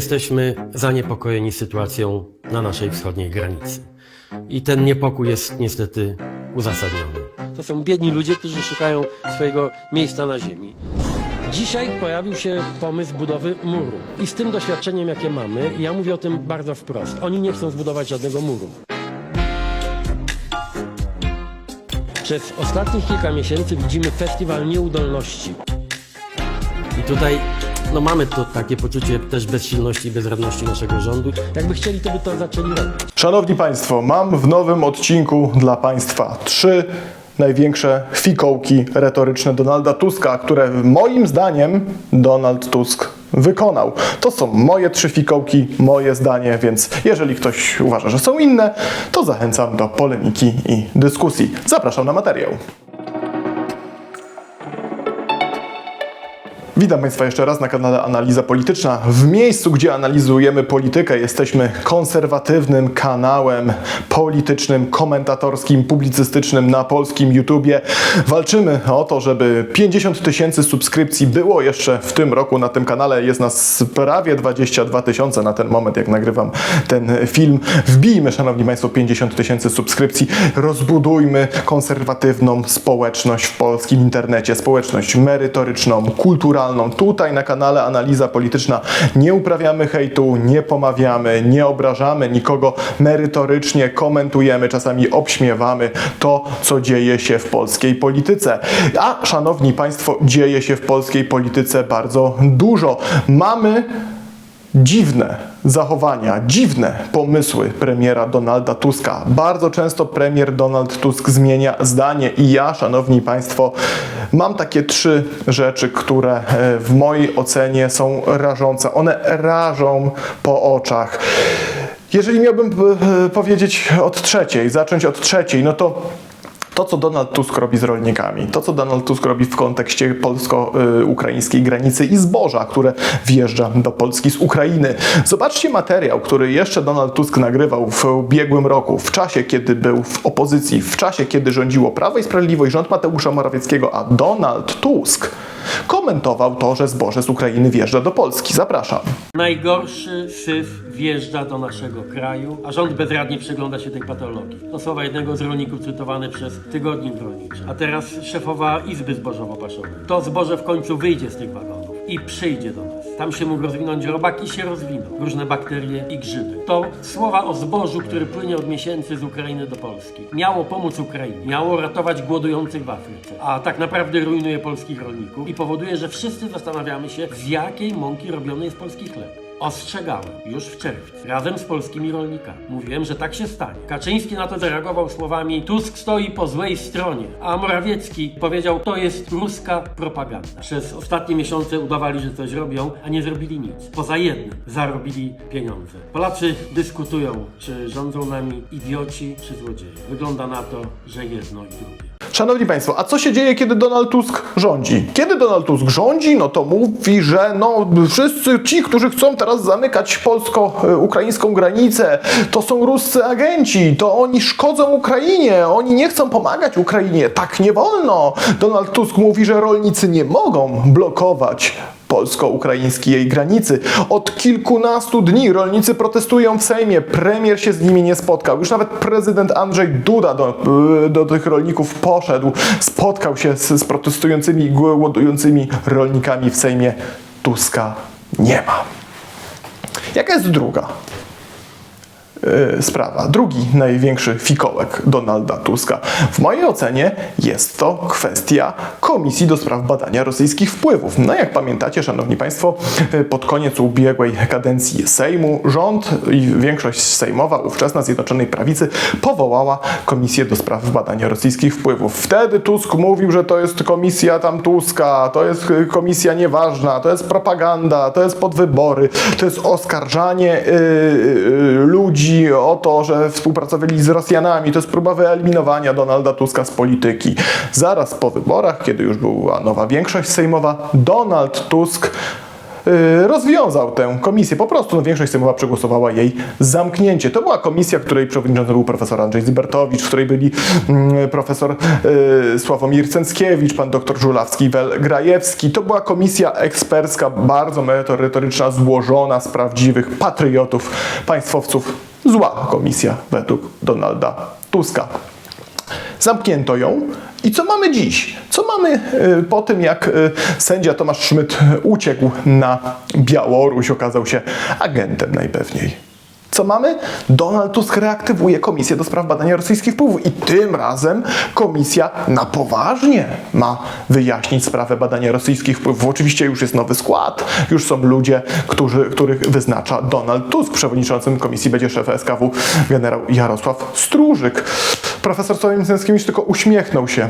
jesteśmy zaniepokojeni sytuacją na naszej wschodniej granicy. I ten niepokój jest niestety uzasadniony. To są biedni ludzie, którzy szukają swojego miejsca na ziemi. Dzisiaj pojawił się pomysł budowy muru. I z tym doświadczeniem, jakie mamy, ja mówię o tym bardzo wprost. Oni nie chcą zbudować żadnego muru. Przez ostatnich kilka miesięcy widzimy festiwal nieudolności. I tutaj no mamy to takie poczucie też bezsilności i bezradności naszego rządu. Jakby chcieli, to by to zaczęli robić. Szanowni Państwo, mam w nowym odcinku dla Państwa trzy największe fikołki retoryczne Donalda Tuska, które moim zdaniem Donald Tusk wykonał. To są moje trzy fikołki, moje zdanie, więc jeżeli ktoś uważa, że są inne, to zachęcam do polemiki i dyskusji. Zapraszam na materiał. Witam Państwa jeszcze raz na kanale Analiza Polityczna. W miejscu, gdzie analizujemy politykę, jesteśmy konserwatywnym kanałem politycznym, komentatorskim, publicystycznym na polskim YouTubie. Walczymy o to, żeby 50 tysięcy subskrypcji było jeszcze w tym roku na tym kanale. Jest nas prawie 22 tysiące na ten moment, jak nagrywam ten film. Wbijmy, Szanowni Państwo, 50 tysięcy subskrypcji. Rozbudujmy konserwatywną społeczność w polskim internecie. Społeczność merytoryczną, kulturalną. Tutaj na kanale Analiza Polityczna nie uprawiamy hejtu, nie pomawiamy, nie obrażamy nikogo. Merytorycznie komentujemy, czasami obśmiewamy to, co dzieje się w polskiej polityce. A, Szanowni Państwo, dzieje się w polskiej polityce bardzo dużo. Mamy dziwne zachowania, dziwne pomysły premiera Donalda Tuska. Bardzo często premier Donald Tusk zmienia zdanie i ja, szanowni państwo, mam takie trzy rzeczy, które e, w mojej ocenie są rażące. One rażą po oczach. Jeżeli miałbym e, powiedzieć od trzeciej, zacząć od trzeciej, no to to, co Donald Tusk robi z rolnikami, to, co Donald Tusk robi w kontekście polsko-ukraińskiej granicy i zboża, które wjeżdża do Polski z Ukrainy. Zobaczcie materiał, który jeszcze Donald Tusk nagrywał w ubiegłym roku, w czasie, kiedy był w opozycji, w czasie, kiedy rządziło Prawo i Sprawiedliwość, rząd Mateusza Morawieckiego, a Donald Tusk komentował to, że zboże z Ukrainy wjeżdża do Polski. Zapraszam. Najgorszy syf wjeżdża do naszego kraju, a rząd bezradnie przygląda się tej patologii. To słowa jednego z rolników cytowane przez Tygodnik Rolniczy. A teraz szefowa Izby Zbożowo-Paszowej. To zboże w końcu wyjdzie z tych wagonów i przyjdzie do nas. Tam się mógł rozwinąć robak i się rozwinął. Różne bakterie i grzyby. To słowa o zbożu, który płynie od miesięcy z Ukrainy do Polski. Miało pomóc Ukrainie, miało ratować głodujących w Afryce, a tak naprawdę rujnuje polskich rolników i powoduje, że wszyscy zastanawiamy się, z jakiej mąki robiony jest polski chleb. Ostrzegałem już w czerwcu, razem z polskimi rolnikami. Mówiłem, że tak się stanie. Kaczyński na to zareagował słowami Tusk stoi po złej stronie, a Morawiecki powiedział, to jest ruska propaganda. Przez ostatnie miesiące udawali, że coś robią, a nie zrobili nic. Poza jednym, zarobili pieniądze. Polacy dyskutują, czy rządzą nami idioci, czy złodzieje. Wygląda na to, że jedno i drugie. Szanowni Państwo, a co się dzieje, kiedy Donald Tusk rządzi? Kiedy Donald Tusk rządzi, no to mówi, że no wszyscy ci, którzy chcą teraz zamykać polsko-ukraińską granicę, to są ruscy agenci, to oni szkodzą Ukrainie, oni nie chcą pomagać Ukrainie. Tak nie wolno. Donald Tusk mówi, że rolnicy nie mogą blokować polsko-ukraińskiej granicy. Od kilkunastu dni rolnicy protestują w Sejmie. Premier się z nimi nie spotkał. Już nawet prezydent Andrzej Duda do, do tych rolników poszedł, spotkał się z, z protestującymi, głodującymi rolnikami w Sejmie. Tuska nie ma. Jaka jest druga? Y, sprawa. Drugi największy fikołek Donalda Tuska. W mojej ocenie jest to kwestia Komisji do Spraw Badania Rosyjskich Wpływów. No jak pamiętacie, Szanowni Państwo, y, pod koniec ubiegłej kadencji Sejmu rząd i większość sejmowa, ówczesna Zjednoczonej Prawicy, powołała Komisję do Spraw Badania Rosyjskich Wpływów. Wtedy Tusk mówił, że to jest komisja tam Tuska, to jest y, komisja nieważna, to jest propaganda, to jest podwybory, to jest oskarżanie y, y, ludzi o to, że współpracowali z Rosjanami. To jest próba wyeliminowania Donalda Tuska z polityki. Zaraz po wyborach, kiedy już była nowa większość sejmowa, Donald Tusk y, rozwiązał tę komisję. Po prostu no, większość sejmowa przegłosowała jej zamknięcie. To była komisja, której przewodniczący był profesor Andrzej Zybertowicz, w której byli mm, profesor y, Sławomir Cęckiewicz, pan doktor Żulawski, Wel Grajewski. To była komisja ekspercka, bardzo merytoryczna, złożona z prawdziwych patriotów, państwowców. Zła komisja według Donalda Tuska. Zamknięto ją. I co mamy dziś? Co mamy y, po tym, jak y, sędzia Tomasz Szmyt uciekł na Białoruś, okazał się agentem najpewniej? Co mamy? Donald Tusk reaktywuje Komisję do spraw badania rosyjskich wpływów i tym razem komisja na poważnie ma wyjaśnić sprawę badania rosyjskich wpływów. Oczywiście już jest nowy skład, już są ludzie, którzy, których wyznacza Donald Tusk. Przewodniczącym komisji będzie szef SKW generał Jarosław Stróżyk. Profesor Cęckiewicz tylko uśmiechnął się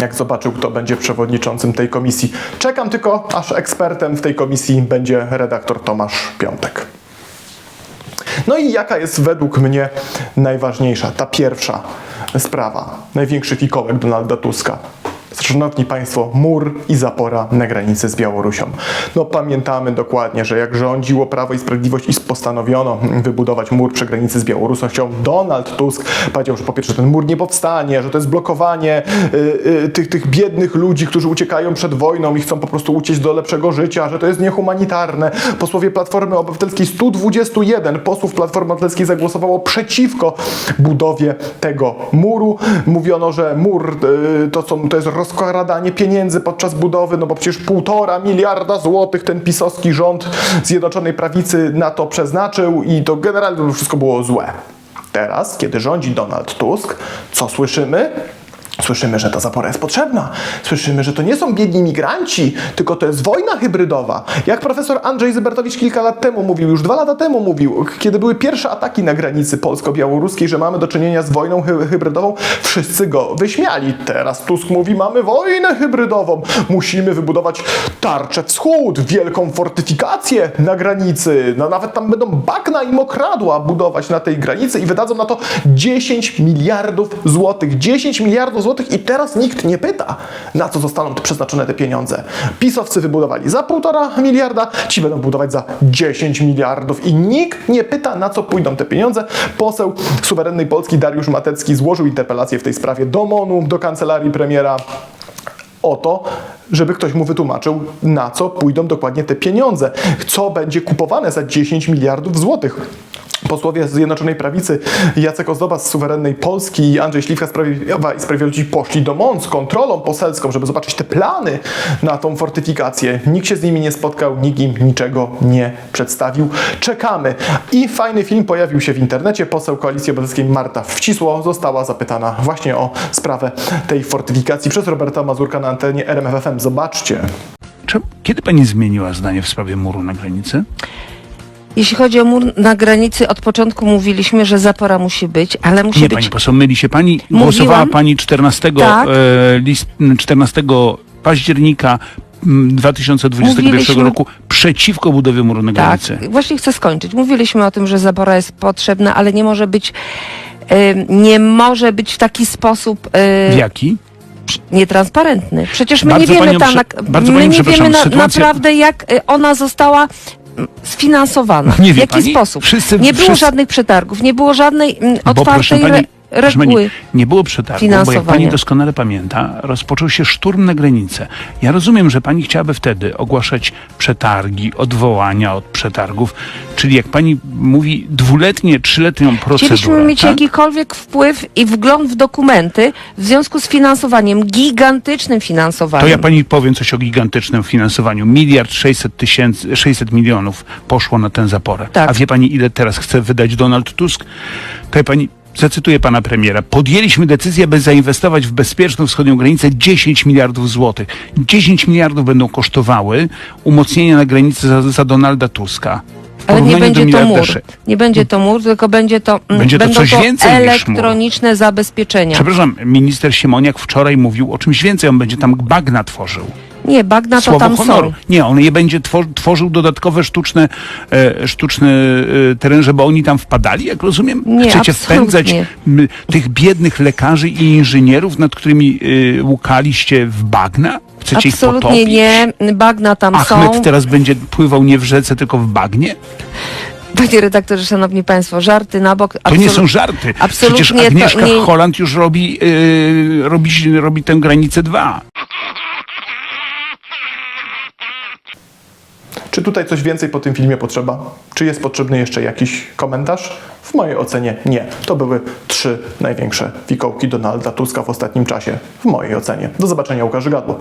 jak zobaczył, kto będzie przewodniczącym tej komisji. Czekam tylko, aż ekspertem w tej komisji będzie redaktor Tomasz Piątek. No i jaka jest według mnie najważniejsza, ta pierwsza sprawa, największy fikołek Donalda Tuska? Szanowni Państwo, mur i zapora na granicy z Białorusią. No pamiętamy dokładnie, że jak rządziło Prawo i Sprawiedliwość i postanowiono wybudować mur przy granicy z Białorusią, Donald Tusk powiedział, że po pierwsze ten mur nie powstanie, że to jest blokowanie y, y, tych, tych biednych ludzi, którzy uciekają przed wojną i chcą po prostu uciec do lepszego życia, że to jest niehumanitarne. Posłowie Platformy Obywatelskiej, 121 posłów Platformy Obywatelskiej zagłosowało przeciwko budowie tego muru. Mówiono, że mur y, to, są, to jest rozkradanie pieniędzy podczas budowy, no bo przecież półtora miliarda złotych ten pisowski rząd Zjednoczonej Prawicy na to przeznaczył i to generalnie wszystko było złe. Teraz, kiedy rządzi Donald Tusk, co słyszymy? Słyszymy, że ta zapora jest potrzebna. Słyszymy, że to nie są biedni migranci, tylko to jest wojna hybrydowa. Jak profesor Andrzej Zybertowicz kilka lat temu mówił, już dwa lata temu mówił, kiedy były pierwsze ataki na granicy polsko-białoruskiej, że mamy do czynienia z wojną hy hybrydową, wszyscy go wyśmiali. Teraz Tusk mówi, mamy wojnę hybrydową, musimy wybudować tarczę wschód, wielką fortyfikację na granicy, no, nawet tam będą bagna i mokradła budować na tej granicy i wydadzą na to 10 miliardów złotych. 10 miliardów i teraz nikt nie pyta, na co zostaną przeznaczone te pieniądze. Pisowcy wybudowali za półtora miliarda, ci będą budować za 10 miliardów i nikt nie pyta, na co pójdą te pieniądze. Poseł suwerennej Polski Dariusz Matecki złożył interpelację w tej sprawie do MONU, do kancelarii premiera o to, żeby ktoś mu wytłumaczył, na co pójdą dokładnie te pieniądze, co będzie kupowane za 10 miliardów złotych. Posłowie Zjednoczonej Prawicy Jacek Ozdoba z suwerennej Polski i Andrzej Śliwka z Prawa i Sprawiedliwości poszli do MON z kontrolą poselską, żeby zobaczyć te plany na tą fortyfikację. Nikt się z nimi nie spotkał, nikt im niczego nie przedstawił. Czekamy. I fajny film pojawił się w internecie. Poseł Koalicji Obywatelskiej Marta Wcisło została zapytana właśnie o sprawę tej fortyfikacji przez Roberta Mazurka na antenie RMFFM. Zobaczcie. Kiedy pani zmieniła zdanie w sprawie muru na granicy? Jeśli chodzi o mur na granicy, od początku mówiliśmy, że zapora musi być, ale musi Nie, być. pani poseł, myli się pani. Mówiłam. Głosowała pani 14, Tak. e, list, 14 października mm, 2021 Mówiliśmy- roku przeciwko budowie muru na tak, granicy. właśnie chcę skończyć. Mówiliśmy o tym, że zapora jest potrzebna, ale nie może być. y, nie może być w taki sposób y, W jaki? nietransparentny. Przecież my Bardzo nie wiemy panią tam, prze- na, my nie wiemy na, naprawdę, jak y, ona została sfinansowana. Nie w jaki pani? sposób? Wszyscy- nie było wszyscy- żadnych przetargów, nie było żadnej mm, Bo proszę otwartej pani, re, proszę pani, reguły. nie było przetargu, bo jak pani doskonale pamięta, rozpoczął się szturm na granicę. Ja rozumiem, że pani chciałaby wtedy ogłaszać przetargi, odwołania od przetargów, czyli jak pani mówi dwuletnie, trzyletnią procedurę. Chcieliśmy mieć tak? jakikolwiek wpływ i wgląd w dokumenty w związku z finansowaniem, gigantycznym finansowaniem. To ja pani powiem coś o gigantycznym finansowaniu. Miliard 600 tysięcy, 600 milionów poszło na tę zaporę. Tak. A wie pani, ile teraz chce wydać Donald Tusk? To ja pani, zacytuję pana premiera. Podjęliśmy decyzję, aby zainwestować w bezpieczną wschodnią granicę 10 miliardów złotych. 10 miliardów będą kosztowały umocnienia na granicy za, za Donalda Tuska. Ale nie będzie to mur. Nie będzie to mur, tylko będzie to, mm, Będzie to coś to więcej niż mur. elektroniczne zabezpieczenia. Przepraszam, minister Siemoniak wczoraj mówił o czymś więcej. On będzie tam bagna tworzył. Nie, bagna to Słowo tam honoru. są. Nie, on je będzie twor- tworzył dodatkowe sztuczne, e, sztuczne e, tereny, żeby oni tam wpadali, jak rozumiem? Nie, Chcecie absolutnie. wpędzać m, tych biednych lekarzy i inżynierów, nad którymi e, łukaliście w bagna? Chcecie ich Absolutnie potopić? nie. Bagna tam Achmed są. teraz będzie pływał nie w rzece, tylko w bagnie? Panie redaktorze, szanowni państwo, żarty na bok. To nie są żarty. absolutnie Przecież to Agnieszka nie- Holland już robi, e, robi, robi tę granicę dwa. Czy tutaj coś więcej po tym filmie potrzeba? Czy jest potrzebny jeszcze jakiś komentarz? W mojej ocenie nie. To były trzy największe fikołki Donalda Tuska w ostatnim czasie. W mojej ocenie. Do zobaczenia u Karzy Gadło.